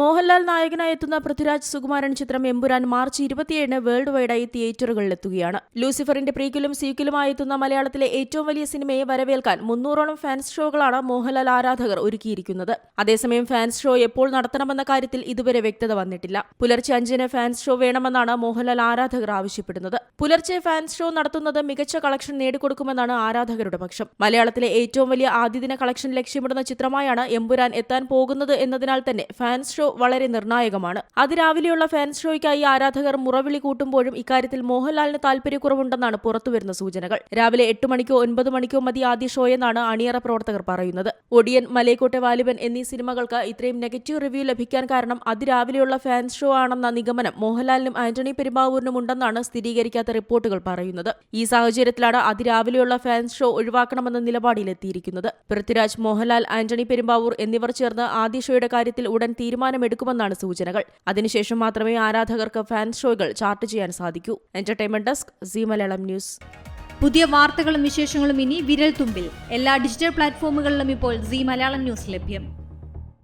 മോഹൻലാൽ നായകനായി എത്തുന്ന പൃഥ്വിരാജ് സുകുമാരൻ ചിത്രം എമ്പുരാൻ മാർച്ച് ഇരുപത്തിയേഴിന് വേൾഡ് വൈഡായി തിയേറ്ററുകളിലെത്തുകയാണ് ലൂസിഫറിന്റെ പ്രീക്കിലും സീക്കിലുമായി എത്തുന്ന മലയാളത്തിലെ ഏറ്റവും വലിയ സിനിമയെ വരവേൽക്കാൻ മുന്നൂറോളം ഫാൻസ് ഷോകളാണ് മോഹൻലാൽ ആരാധകർ ഒരുക്കിയിരിക്കുന്നത്. അതേസമയം ഫാൻസ് ഷോ എപ്പോൾ നടത്തണമെന്ന കാര്യത്തിൽ ഇതുവരെ വ്യക്തത വന്നിട്ടില്ല. പുലർച്ചെ അഞ്ചിന് ഫാൻസ് ഷോ വേണമെന്നാണ് മോഹൻലാൽ ആരാധകർ ആവശ്യപ്പെടുന്നത്. പുലർച്ചെ ഫാൻസ് ഷോ നടത്തുന്നത് മികച്ച കളക്ഷൻ നേടിക്കൊടുക്കുമെന്നാണ് ആരാധകരുടെ പക്ഷം. മലയാളത്തിലെ ഏറ്റവും വലിയ ആദ്യദിന കളക്ഷൻ ലക്ഷ്യമിടുന്ന ചിത്രമായാണ് എമ്പുരാൻ എത്താൻ പോകുന്നത് എന്നതിനാൽ തന്നെ ഫാൻസ് ഷോ വളരെ നിർണായകമാണ്. അതിരാവിലെയുള്ള ഫാൻസ് ഷോയ്ക്കായി ആരാധകർ മുറവിളി കൂട്ടുമ്പോഴും ഇക്കാര്യത്തിൽ മോഹൻലാലിന് താല്പര്യക്കുറവുണ്ടെന്നാണ് പുറത്തുവരുന്ന സൂചനകൾ. രാവിലെ എട്ട് മണിക്കോ ഒൻപത് മണിക്കോ മതി ആദ്യ ഷോയെന്നാണ് അണിയറ പ്രവർത്തകർ പറയുന്നത്. ഒടിയൻ മലയക്കോട്ടെ വാലിബൻ എന്നീ സിനിമകൾക്ക് ഇത്രയും നെഗറ്റീവ് റിവ്യൂ ലഭിക്കാൻ കാരണം അതിരാവിലെയുള്ള ഫാൻസ് ഷോ ആണെന്ന നിഗമനം മോഹൻലാലിനും ആന്റണി പെരുമ്പാവൂരിനും ഉണ്ടെന്നാണ് സ്ഥിരീകരിക്കാത്ത റിപ്പോർട്ടുകൾ പറയുന്നത്. ഈ സാഹചര്യത്തിലാണ് അതിരാവിലെയുള്ള ഫാൻസ് ഷോ ഒഴിവാക്കണമെന്ന നിലപാടിലെത്തിയിരിക്കുന്നത്. പൃഥ്വിരാജ് മോഹൻലാൽ ആന്റണി പെരുമ്പാവൂർ എന്നിവർ ചേർന്ന് ആദ്യ ഷോയുടെ കാര്യത്തിൽ ഉടൻ തീരുമാനമെടുക്കുമെന്നാണ് സൂചനകൾ. അതിനുശേഷം മാത്രമേ ആരാധകർക്ക് ഫാൻ ഷോകൾ ചാർട്ട് ചെയ്യാൻ സാധിക്കൂ. Entertainment desk Zee Malayalam news പുതിയ വാർത്തകളും വിശേഷങ്ങളും ഇനി വിരൽ തുമ്പിൽ. എല്ലാ ഡിജിറ്റൽ പ്ലാറ്റ്ഫോമുകളിലും ഇപ്പോൾ സി മലയാളം ന്യൂസ് ലഭ്യം.